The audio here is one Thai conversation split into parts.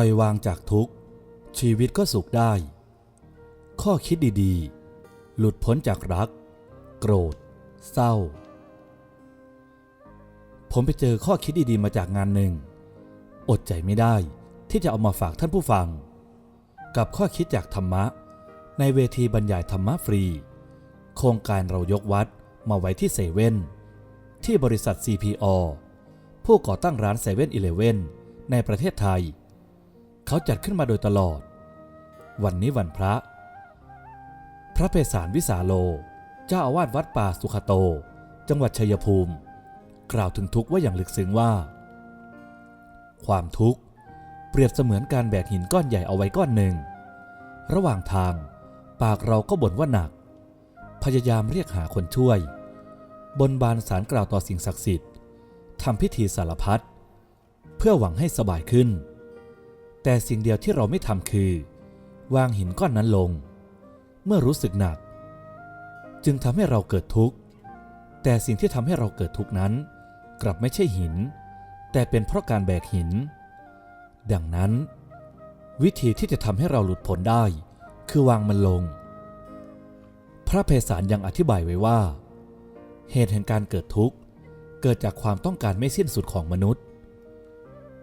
ปล่อยวางจากทุกข์ ชีวิตก็สุขได้ ข้อคิดดีๆ หลุดพ้นจากรัก โกรธ เศร้า ผมไปเจอข้อคิดดีๆมาจากงานหนึ่ง อดใจไม่ได้ที่จะเอามาฝากท่านผู้ฟัง กับข้อคิดจากธรรมะ ในเวทีบรรยายธรรมะฟรี โครงการเรายกวัดมาไว้ที่เซเว่นที่บริษัท CPO ผู้ก่อตั้งร้านเซเว่นอีเลเว่นในประเทศไทย เขาจัดขึ้นมาโดยตลอด วันนี้วันพระ พระเพศารวิสาโล เจ้าอาวาสวัดป่าสุขโต จังหวัดชัยภูมิ กล่าวถึงทุกข์ว่าอย่างลึกซึ้งว่า ความทุกข์เปรียบเสมือนการแบกหินก้อนใหญ่เอาไว้ก้อนหนึ่ง ระหว่างทาง ปากเราก็บ่นว่าหนัก พยายามเรียกหาคนช่วย บนบานสารกล่าวต่อสิ่งศักดิ์สิทธิ์ทำพิธีสารพัดเพื่อหวังให้สบายขึ้น แต่สิ่งเดียวที่เราไม่ทำคือ วางหินก้อนนั้นลง เมื่อรู้สึกหนัก จึงทำให้เราเกิดทุกข์ แต่สิ่งที่ทำให้เราเกิดทุกข์นั้น กลับไม่ใช่หิน แต่เป็นเพราะการแบกหิน ดังนั้น วิธีที่จะทำให้เราหลุดพ้นได้ คือวางมันลง พระเพศารยังอธิบายไว้ว่า เหตุแห่งการเกิดทุกข์เกิดจากความต้องการไม่สิ้นสุดของมนุษย์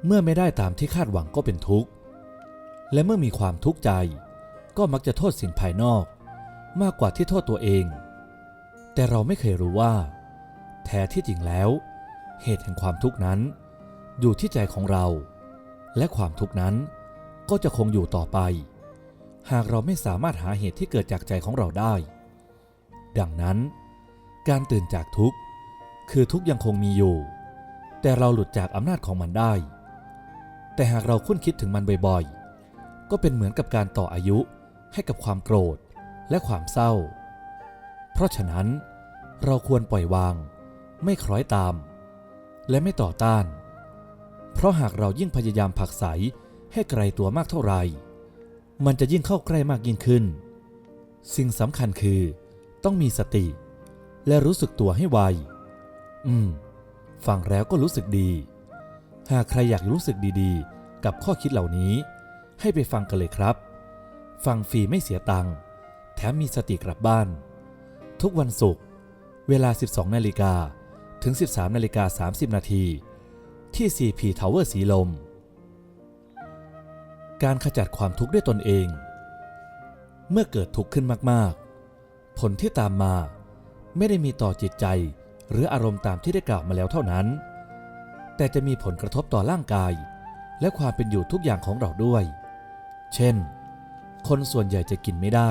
เมื่อไม่ได้ตามที่คาดหวังก็เป็นทุกข์ และเมื่อมีความทุกข์ใจ ก็มักจะโทษสิ่งภายนอก มากกว่าที่โทษตัวเอง แต่เราไม่เคยรู้ว่า แท้ที่จริงแล้ว เหตุแห่งความทุกข์นั้น อยู่ที่ใจของเรา และความทุกข์นั้นก็จะคงอยู่ต่อไป หากเราไม่สามารถหาเหตุที่เกิดจากใจของเราได้ ดังนั้น การตื่นจากทุกข์ คือทุกข์ยังคงมีอยู่ แต่เราหลุดจากอำนาจของมันได้ แต่หากเราคุ้นคิดถึงมันบ่อยๆ ก็เป็นเหมือนกับการต่ออายุให้กับความโกรธและความเศร้า เพราะฉะนั้นเราควรปล่อยวาง ไม่คล้อยตาม และไม่ต่อต้าน เพราะหากเรายิ่งพยายามผลักไสให้ไกลตัวมากเท่าไหร่ มันจะยิ่งเข้าใกล้มากยิ่งขึ้น สิ่งสำคัญคือต้องมีสติ และรู้สึกตัวให้ไว อืม ฟังแล้วก็รู้สึกดี หากใครอยากรู้สึกดีๆ กับข้อคิดเหล่านี้ ให้ไปฟังกันเลยครับ ฟังฟรีไม่เสียตังค์แถมมีสติกลับบ้าน ทุกวันศุกร์เวลา 12 นาฬิกาถึง 13นาฬิกา30 นาทีที่ CP Tower สีลม การขจัดความทุกข์ด้วยตนเอง เมื่อเกิดทุกข์ขึ้นมากๆ ผลที่ตามมาไม่ได้มีต่อจิตใจหรืออารมณ์ตามที่ได้กล่าวมาแล้วเท่านั้น แต่จะมีผลกระทบต่อร่างกาย และความเป็นอยู่ทุกอย่างของเราด้วย เช่น คนส่วนใหญ่จะกินไม่ได้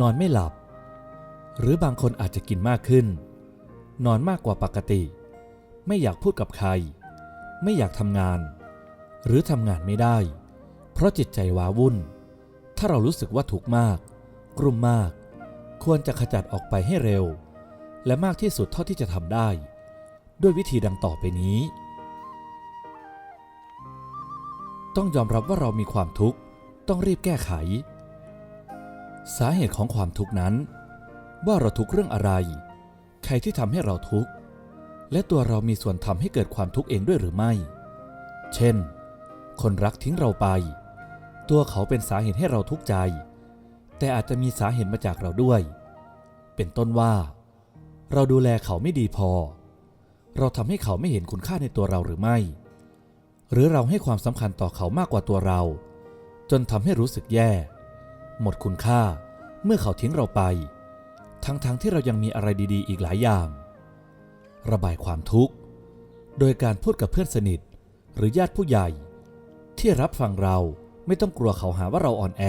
นอนไม่หลับ หรือบางคนอาจจะกินมากขึ้น นอนมากกว่าปกติ ไม่อยากพูดกับใคร ไม่อยากทำงาน หรือทำงานไม่ได้ เพราะจิตใจว้าวุ่น ถ้าเรารู้สึกว่าถูกมาก กลุ่มมาก ควรจะขจัดออกไปให้เร็ว และมากที่สุดเท่าที่จะทำได้ด้วยวิธีดังต่อไปนี้ ต้องยอมรับว่าเรามีความทุกข์ ต้องรีบแก้ไข สาเหตุของความทุกข์นั้น ว่าเราทุกข์เรื่องอะไร ใครที่ทำให้เราทุกข์ และตัวเรามีส่วนทำให้เกิดความทุกข์เองด้วยหรือไม่ เช่น คนรักทิ้งเราไป ตัวเขาเป็นสาเหตุให้เราทุกข์ใจ แต่อาจจะมีสาเหตุมาจากเราด้วย เป็นต้นว่า เราดูแลเขาไม่ดีพอ เราทำให้เขาไม่เห็นคุณค่าในตัวเราหรือไม่ หรือเราให้ความสำคัญต่อเขามากกว่าตัวเรา จนทำให้รู้สึกแย่ หมดคุณค่าเมื่อเขาทิ้งเราไป ทั้งๆทที่เรายังมีอะไรดีๆ อีกหลายอย่าง ระบายความทุกข์ โดยการพูดกับเพื่อนสนิท หรือญาติผู้ใหญ่ ที่รับฟังเราไม่ต้องกลัวเขาหาว่าเราอ่อนแอ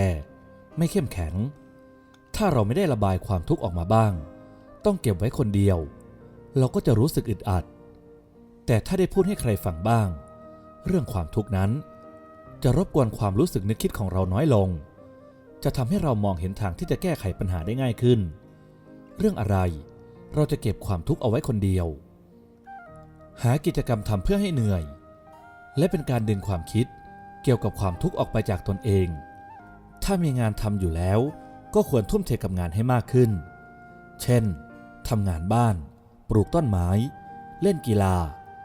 ไม่เข้มแข็ง ถ้าเราไม่ได้ระบายความทุกข์ออกมาบ้าง ต้องเก็บไว้คนเดียว เราก็จะรู้สึกอึดอัด แต่ถ้าได้พูดให้ใครฟังบ้าง เรื่องความทุกข์นั้น จะรบกวนความรู้สึกนึกคิดของเราน้อยลง จะทำให้เรามองเห็นทางที่จะแก้ไขปัญหาได้ง่ายขึ้น เรื่องอะไรเราจะเก็บความทุกข์เอาไว้คนเดียว หากิจกรรมทำเพื่อให้เหนื่อย และเป็นการดึงความคิดเกี่ยวกับความทุกข์ออกไปจากตนเอง ถ้ามีงานทำอยู่แล้ว ก็ควรทุ่มเทกับงานให้มากขึ้น เช่นทำงานบ้าน ปลูกต้นไม้ เล่นกีฬา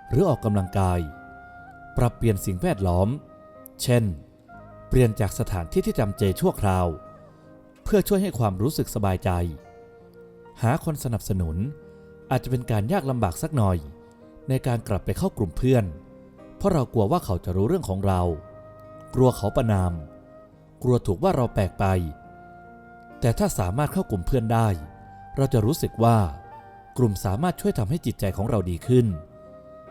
หรือออกกำลังกาย ปรับเปลี่ยนสิ่งแวดล้อม เช่น เปลี่ยนจากสถานที่ที่จำเจชั่วคราว เพื่อช่วยให้ความรู้สึกสบายใจ หาคนสนับสนุน อาจจะเป็นการยากลำบากสักหน่อย ในการกลับไปเข้ากลุ่มเพื่อน เพราะเรากลัวว่าเขาจะรู้เรื่องของเรา กลัวเขาประนาม กลัวถูกว่าเราแปลกไป แต่ถ้าสามารถเข้ากลุ่มเพื่อนได้ เราจะรู้สึกว่ากลุ่มสามารถช่วยทำให้จิตใจของเราดีขึ้น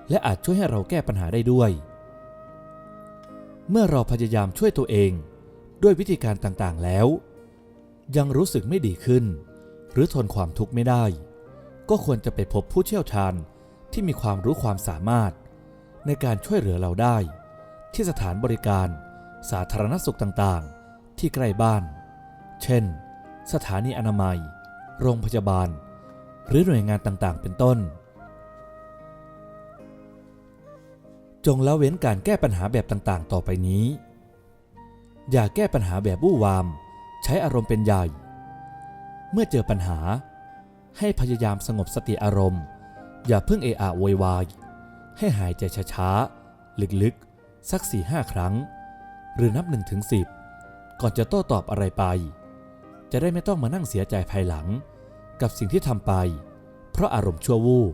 และอาจช่วยให้เราแก้ปัญหาได้ด้วย เมื่อเราพยายามช่วยตัวเองด้วยวิธีการต่างๆแล้ว ยังรู้สึกไม่ดีขึ้น หรือทนความทุกข์ไม่ได้ ก็ควรจะไปพบผู้เชี่ยวชาญที่มีความรู้ความสามารถ ในการช่วยเหลือเราได้ ที่สถานบริการ สาธารณสุขต่างๆ ที่ใกล้บ้าน เช่น สถานีอนามัย โรงพยาบาล หรือหน่วยงานต่างๆ เป็นต้น จงละเว้นการแก้ปัญหาแบบต่างๆ ต่อไปนี้ อย่าแก้ปัญหาแบบบู้วาม ใช้อารมณ์เป็นใหญ่ เมื่อเจอปัญหา ให้พยายามสงบสติอารมณ์ อย่าเพิ่งเอะอะโวยวาย ให้หายใจช้าๆ ลึกๆ สักสี่ห้าครั้ง หรือนับหนึ่งถึงสิบก่อนจะโต้ตอบอะไรไป จะได้ไม่ต้องมานั่งเสียใจภายหลัง กับสิ่งที่ทำไป เพราะอารมณ์ชั่ววูบ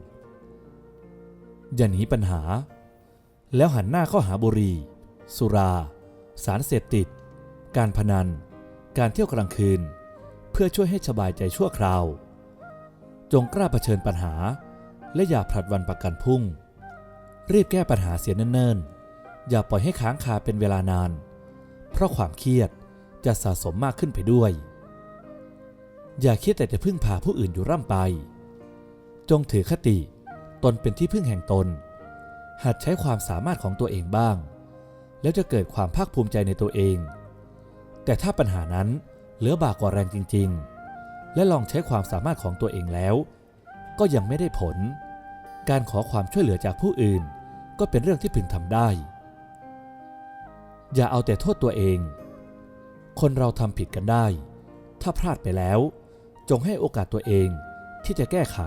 อย่าหนีปัญหา แล้วหันหน้าเข้าหาบุหรี่ สุรา สารเสพติด การพนัน การเที่ยวกลางคืน เพื่อช่วยให้สบายใจชั่วคราว จงกล้าเผชิญปัญหา และอย่าผลัดวันประกันพุ่ง รีบแก้ปัญหาเสียเนิ่นๆ อย่าปล่อยให้ค้างคาเป็นเวลานาน เพราะความเครียดจะสะสมมากขึ้นไปด้วย อย่าคิดแต่จะพึ่งพาผู้อื่นอยู่ร่ำไป จงถือคติ ตนเป็นที่พึ่งแห่งตน หัดใช้ความสามารถของตัวเองบ้าง แล้วจะเกิดความภาคภูมิใจในตัวเอง แต่ถ้าปัญหานั้นเหลือบากกว่าแรงจริง ๆ และลองใช้ความสามารถของตัวเองแล้ว ก็ยังไม่ได้ผล การขอความช่วยเหลือจากผู้อื่น ก็เป็นเรื่องที่พึงทำได้ อย่าเอาแต่โทษตัวเอง คนเราทำผิดกันได้ ถ้าพลาดไปแล้ว จงให้โอกาสตัวเองที่จะแก้ไข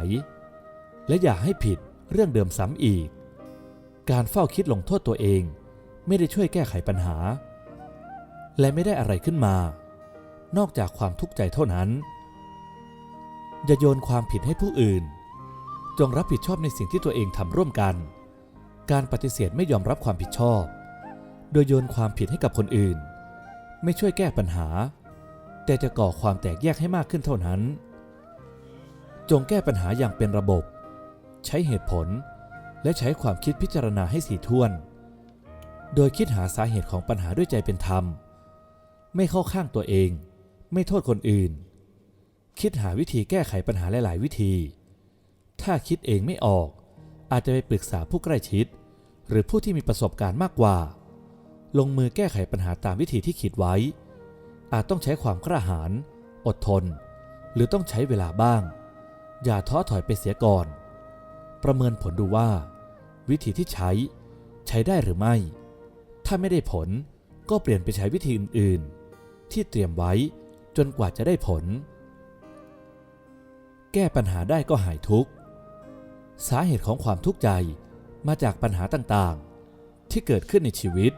และอย่าให้ผิดเรื่องเดิมซ้ำอีก การเฝ้าคิดลงโทษตัวเอง ไม่ได้ช่วยแก้ไขปัญหา และไม่ได้อะไรขึ้นมา นอกจากความทุกข์ใจเท่านั้น อย่าโยนความผิดให้ผู้อื่น จงรับผิดชอบในสิ่งที่ตัวเองทำร่วมกัน การปฏิเสธไม่ยอมรับความผิดชอบ โดยโยนความผิดให้กับคนอื่น ไม่ช่วยแก้ปัญหา แต่จะก่อความแตกแยกให้มากขึ้นเท่านั้น จงแก้ปัญหาอย่างเป็นระบบ ใช้เหตุผล และใช้ความคิดพิจารณาให้สีท้วน โดยคิดหาสาเหตุของปัญหาด้วยใจเป็นธรรม ไม่เข้าข้างตัวเอง ไม่โทษคนอื่น คิดหาวิธีแก้ไขปัญหาหลาย ๆ วิธี ถ้าคิดเองไม่ออก อาจจะไปปรึกษาผู้ใกล้ชิด หรือผู้ที่มีประสบการณ์มากกว่า ลงมือแก้ไขปัญหาตามวิธีที่คิดไว้ อาจต้องใช้ความกระหายอดทน หรือต้องใช้เวลาบ้าง อย่าท้อถอยไปเสียก่อน ประเมินผลดูว่า วิธีที่ใช้ใช้ได้หรือไม่ ถ้าไม่ได้ผลก็เปลี่ยนไปใช้วิธีอื่นๆ ที่เตรียมไว้จนกว่าจะได้ผล แก้ปัญหาได้ก็หายทุกข์ สาเหตุของความทุกข์ใจมาจากปัญหาต่างๆ ที่เกิดขึ้นในชีวิต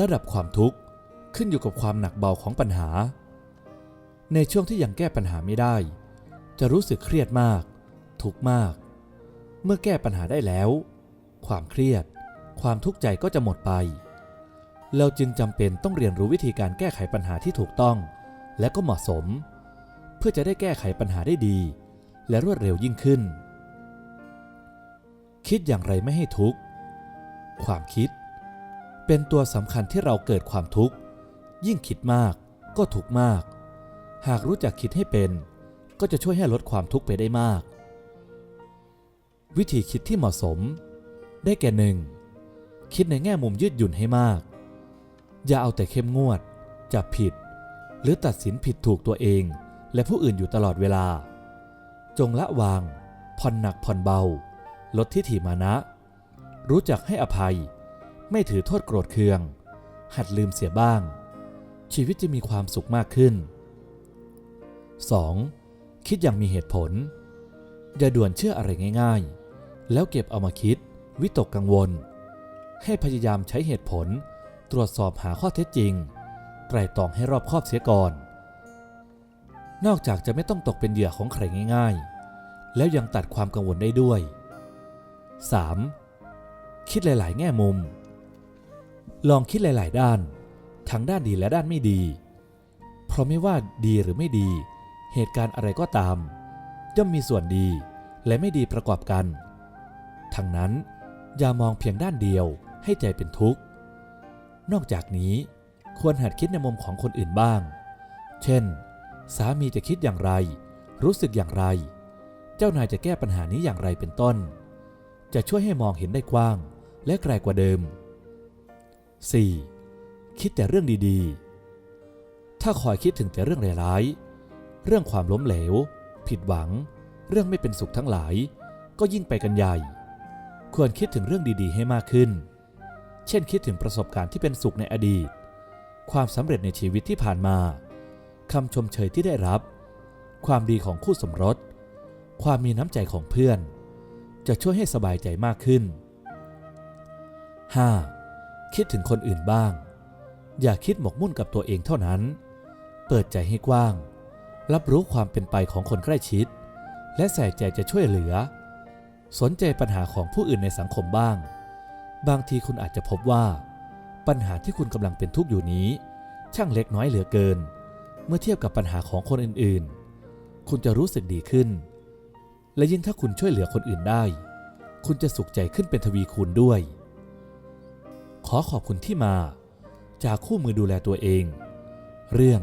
ระดับความทุกข์ขึ้นอยู่กับความหนักเบาของปัญหา ในช่วงที่ยังแก้ปัญหาไม่ได้ จะรู้สึกเครียดมาก ทุกข์มาก เมื่อแก้ปัญหาได้แล้ว ความเครียด ความทุกข์ใจก็จะหมดไป เราจึงจำเป็นต้องเรียนรู้วิธีการแก้ไขปัญหาที่ถูกต้อง และก็เหมาะสม เพื่อจะได้แก้ไขปัญหาได้ดี และรวดเร็วยิ่งขึ้น คิดอย่างไรไม่ให้ทุกข์ ความคิด เป็นตัวสำคัญที่เราเกิดความทุกข์ ยิ่งคิดมากก็ทุกข์มาก หากรู้จักคิดให้เป็น ก็จะช่วยให้ลดความทุกข์ไปได้มาก วิธีคิดที่เหมาะสม ได้แก่หนึ่งคิดในแง่มุมยืดหยุ่นให้มาก อย่าเอาแต่เข้มงวด จับผิด หรือตัดสินผิดถูกตัวเอง และผู้อื่นอยู่ตลอดเวลา จงละวาง ผ่อนหนักผ่อนเบา ลดทิฐิมานะ รู้จักให้อภัย ไม่ถือโทษโกรธเคือง หัดลืมเสียบ้าง ชีวิตจะมีความสุขมากขึ้น 2. คิดอย่างมีเหตุผล อย่าด่วนเชื่ออะไรง่าย ๆ แล้วเก็บเอามาคิด วิตกกังวล ให้พยายามใช้เหตุผล ตรวจสอบหาข้อเท็จจริง ไตร่ตรองให้รอบคอบเสียก่อน นอกจากจะไม่ต้องตกเป็นเหยื่อของใครง่าย ๆ แล้วยังตัดความกังวลได้ด้วย 3. คิดหลาย ๆ แง่มุม ลองคิดหลาย ๆ ด้าน ทั้งด้านดีและด้านไม่ดี เพราะไม่ว่าดีหรือไม่ดี เหตุการณ์อะไรก็ตาม ย่อมมีส่วนดีและไม่ดีประกอบกัน ทั้งนั้น อย่ามองเพียงด้านเดียวให้ใจเป็นทุกข์ นอกจากนี้ควรหัดคิดในมุมของคนอื่นบ้าง เช่น สามีจะคิดอย่างไร รู้สึกอย่างไร เจ้านายจะแก้ปัญหานี้อย่างไรเป็นต้น จะช่วยให้มองเห็นได้กว้าง และไกลกว่าเดิม 4. คิดแต่เรื่องดีๆ ถ้าคอยคิดถึงแต่เรื่องร้ายๆ เรื่องความล้มเหลว ผิดหวัง เรื่องไม่เป็นสุขทั้งหลาย ก็ยิ่งไปกันใหญ่ ควรคิดถึงเรื่องดีๆ ให้มากขึ้น เช่นคิดถึงประสบการณ์ที่เป็นสุขในอดีต ความสำเร็จในชีวิตที่ผ่านมาคำชมเชยที่ได้รับ ความดีของคู่สมรส ความมีน้ำใจของเพื่อน จะช่วยให้สบายใจมากขึ้น 5. คิดถึงคนอื่นบ้าง อย่าคิดหมกมุ่นกับตัวเองเท่านั้น เปิดใจให้กว้าง รับรู้ความเป็นไปของคนใกล้ชิด และใส่ใจจะช่วยเหลือ สนใจปัญหาของผู้อื่นในสังคมบ้าง บางทีคุณอาจจะพบว่า ปัญหาที่คุณกำลังเป็นทุกข์อยู่นี้ ช่างเล็กน้อยเหลือเกิน เมื่อเทียบกับปัญหาของคนอื่นๆ คุณจะรู้สึกดีขึ้น และยิ่งถ้าคุณช่วยเหลือคนอื่นได้ คุณจะสุขใจขึ้นเป็นทวีคูณด้วย ขอขอบคุณที่มา จากคู่มือดูแลตัวเอง เรื่อง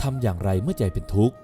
ทำอย่างไรเมื่อใจเป็นทุกข์